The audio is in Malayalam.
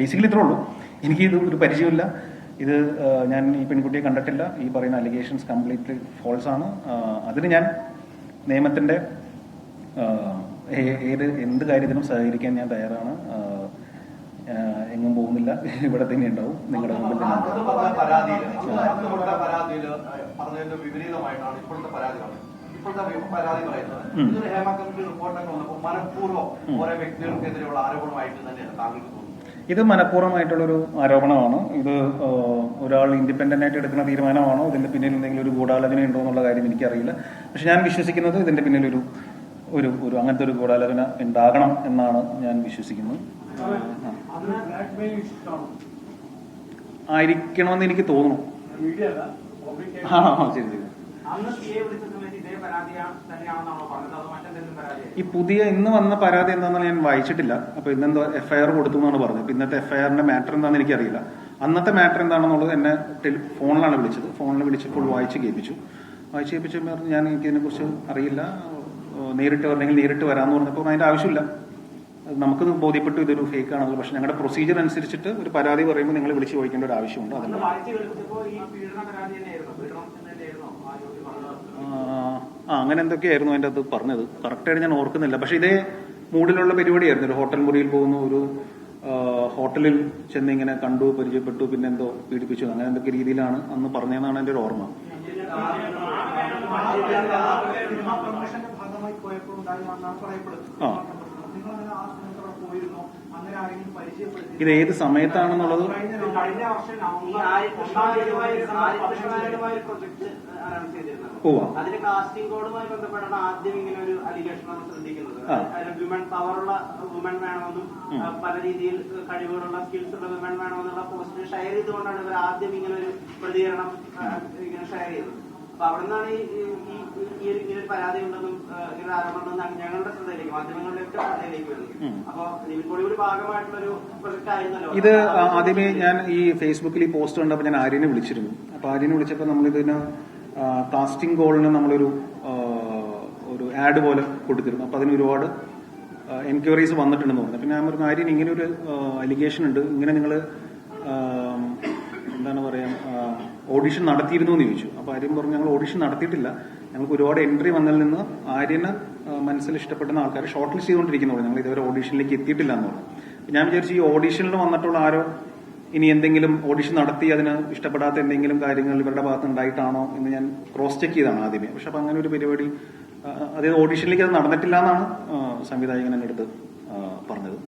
ബേസിക്കലി ഇത്രേ ഉള്ളൂ. എനിക്ക് ഇത് ഒരു പരിചയമില്ല ഇത് ഞാൻ ഈ പെൺകുട്ടിയെ കണ്ടിട്ടില്ല. ഈ പറയുന്ന അലിഗേഷൻസ് കംപ്ലീറ്റ്ലി ഫോൾസ് ആണ്. അതിന് ഞാൻ ഏ- ഏത് എന്ത് കാര്യത്തിനും സഹകരിക്കാൻ ഞാൻ തയ്യാറാണ്. എങ്ങും പോകുന്നില്ല. ഇവിടെ തന്നെ ഉണ്ടാവും. നിങ്ങളുടെ മുമ്പിൽ തന്നെ ഇപ്പോഴത്തെ പരാതി പറയുന്നത്. ഇതൊരു ഹേമ കമ്മിറ്റി റിപ്പോർട്ടൊക്കെ വന്നപ്പോൾ മനഃപൂർവം ഓരോ വ്യക്തികൾക്കെതിരെയുള്ള ആരോപണമായിട്ട് തന്നെയാണ് താങ്കൾക്ക് ഇത് മനഃപൂർവമായിട്ടുള്ളൊരു ആരോപണമാണ്. ഇത് ഒരാൾ ഇൻഡിപെൻഡന്റ് ആയിട്ട് എടുക്കുന്ന തീരുമാനമാണോ? ഇതിന്റെ പിന്നിൽ എന്തെങ്കിലും ഒരു ഗൂഢാലോചന ഉണ്ടോ എന്നുള്ള കാര്യം എനിക്കറിയില്ല. പക്ഷെ ഞാൻ വിശ്വസിക്കുന്നത് ഇതിന്റെ പിന്നിൽ ഒരു ഒരു ഒരു അങ്ങനത്തെ ഒരു ഗൂഢാലോചന ഉണ്ടാകണം എന്നാണ് ഞാൻ വിശ്വസിക്കുന്നത്. ആയിരിക്കണമെന്ന് എനിക്ക് തോന്നുന്നു. മീഡിയ അല്ല പബ്ലിക് ആ ആ, ശരി ശരി. ഈ പുതിയ ഇന്ന് വന്ന പരാതി എന്താണെന്ന് ഞാൻ വായിച്ചിട്ടില്ല. അപ്പൊ ഇന്നെന്തോ എഫ്ഐആർ കൊടുത്തു എന്നാണ് പറഞ്ഞത്. അപ്പൊ ഇന്നത്തെ എഫ്ഐആറിന്റെ മാറ്റർ എന്താണെന്ന് എനിക്കറിയില്ല. അന്നത്തെ മാറ്റർ എന്താണെന്നുള്ളത് എന്നെ ഫോണിലാണ് വിളിച്ചത്. ഫോണിൽ വിളിച്ചപ്പോൾ വായിച്ച് കേൾപ്പിച്ചു. വായിച്ച് കേൾപ്പിച്ചപ്പോൾ പറഞ്ഞു ഞാൻ എനിക്ക് ഇതിനെക്കുറിച്ച് അറിയില്ല. നേരിട്ട് വരണമെങ്കിൽ നേരിട്ട് വരാമെന്ന് പറഞ്ഞപ്പോൾ അതിന്റെ ആവശ്യമില്ല. നമുക്ക് ബോധ്യപ്പെട്ടു ഇതൊരു ഫേക്ക് ആണല്ലോ. പക്ഷെ ഞങ്ങളുടെ പ്രൊസീജിയർ അനുസരിച്ചിട്ട് ഒരു പരാതി പറയുമ്പോൾ നിങ്ങൾ വിളിച്ചു ചോദിക്കേണ്ട ഒരു ആവശ്യമുണ്ട്. അതല്ല അതിന് ആ അങ്ങനെ എന്തൊക്കെയായിരുന്നു അതിന്റെ അത് പറഞ്ഞത് കറക്റ്റായിട്ട് ഞാൻ ഓർക്കുന്നില്ല പക്ഷെ ഇതേ മൂഡിലുള്ള പരിപാടിയായിരുന്നു ഒരു ഹോട്ടൽ മുറിയിൽ പോകുന്ന ഒരു ഹോട്ടലിൽ ചെന്ന് ഇങ്ങനെ കണ്ടു പരിചയപ്പെട്ടു പിന്നെ എന്തോ പീഡിപ്പിച്ചു അങ്ങനെ എന്തൊക്കെ രീതിയിലാണ് അന്ന് പറഞ്ഞതെന്നാണ് എന്റെ ഒരു ഓർമ്മ ഇത് ഏത് സമയത്താണെന്നുള്ളത് അതിന്റെ കാസ്റ്റിംഗ് കോഡുമായി ബന്ധപ്പെട്ടാണ് ആദ്യം ഇങ്ങനെ ഒരു അലിഗേഷൻ നമ്മൾ ശ്രദ്ധിക്കുന്നത്. വിമൻ പവറുള്ള വുമൺ വേണമെന്നും പല രീതിയിൽ കഴിവുകളുള്ള സ്കിൽസ് ഉള്ള വിമൻ വേണമെന്നുള്ള പോസ്റ്റ് ഷെയർ ചെയ്തുകൊണ്ടാണ് ഇവർ ആദ്യം ഇങ്ങനെ ഒരു പ്രതികരണം ഇങ്ങനെ ഷെയർ ചെയ്തത്. അപ്പൊ അവിടെ നിന്നാണ് ഈ ഒരു ഇങ്ങനെ പരാതി ഉണ്ടെന്നും ഇങ്ങനെ ആരോപണം ഉണ്ടെന്നും ഞങ്ങളുടെ ശ്രദ്ധയിലേക്ക് മാധ്യമങ്ങളുടെ ഒക്കെ ശ്രദ്ധയിലേക്ക് വരുന്നത്. അപ്പൊ നിവിൻ ഒരു ഭാഗമായിട്ടുള്ള ഒരു പ്രൊജക്ട് ആയിരുന്നല്ലോ ഇത് ആദ്യമേ ഞാൻ ഈ ഫേസ്ബുക്കിൽ ഈ പോസ്റ്റ് കണ്ടപ്പോൾ ഞാൻ ആര്യനെ വിളിച്ചിരുന്നു. അപ്പൊ ആര്യനെ വിളിച്ചപ്പോൾ നമ്മളിതിന് കാസ്റ്റിംഗ് കോളിന് നമ്മളൊരു ഒരു ആഡ് പോലെ കൊടുത്തിരുന്നു. അപ്പൊ അതിന് ഒരുപാട് എൻക്വയറീസ് വന്നിട്ടുണ്ടെന്ന് പറഞ്ഞു പിന്നെ ഞാൻ പറഞ്ഞു ആര്യൻ ഇങ്ങനെ ഒരു അലിഗേഷൻ ഉണ്ട്. ഇങ്ങനെ നിങ്ങൾ എന്താണ് പറയാ ഓഡിഷൻ നടത്തിയിരുന്നു എന്ന് ചോദിച്ചു. അപ്പൊ ആര്യം പറഞ്ഞു ഞങ്ങൾ ഓഡിഷൻ നടത്തിയിട്ടില്ല. ഞങ്ങൾക്ക് ഒരുപാട് എൻട്രി വന്നതിൽ നിന്ന് ആര്യന് മനസ്സിൽ ഇഷ്ടപ്പെടുന്ന ആൾക്കാരെ ഷോർട്ട് ലിസ്റ്റ് ചെയ്തുകൊണ്ടിരിക്കുന്നു. ഞങ്ങൾ ഇതുവരെ ഓഡിഷനിലേക്ക് എത്തിയിട്ടില്ല എന്ന് പറഞ്ഞു. ഞാൻ വിചാരിച്ചു ഈ ഓഡിഷനിൽ വന്നിട്ടുള്ള ആരോ ഇനി എന്തെങ്കിലും ഓഡിഷൻ നടത്തി അതിന് ഇഷ്ടപ്പെടാത്ത എന്തെങ്കിലും കാര്യങ്ങൾ ഇവരുടെ ഭാഗത്ത് ഉണ്ടായിട്ടാണോ എന്ന് ഞാൻ ക്രോസ് ചെക്ക് ചെയ്താണ് ആദ്യമേ. പക്ഷെ അപ്പൊ അങ്ങനെ ഒരു പരിപാടി അതായത് ഓഡിഷനിലേക്ക് അത് നടന്നിട്ടില്ല എന്നാണ് സംവിധായകൻ എന്റെ അടുത്ത് പറഞ്ഞത്.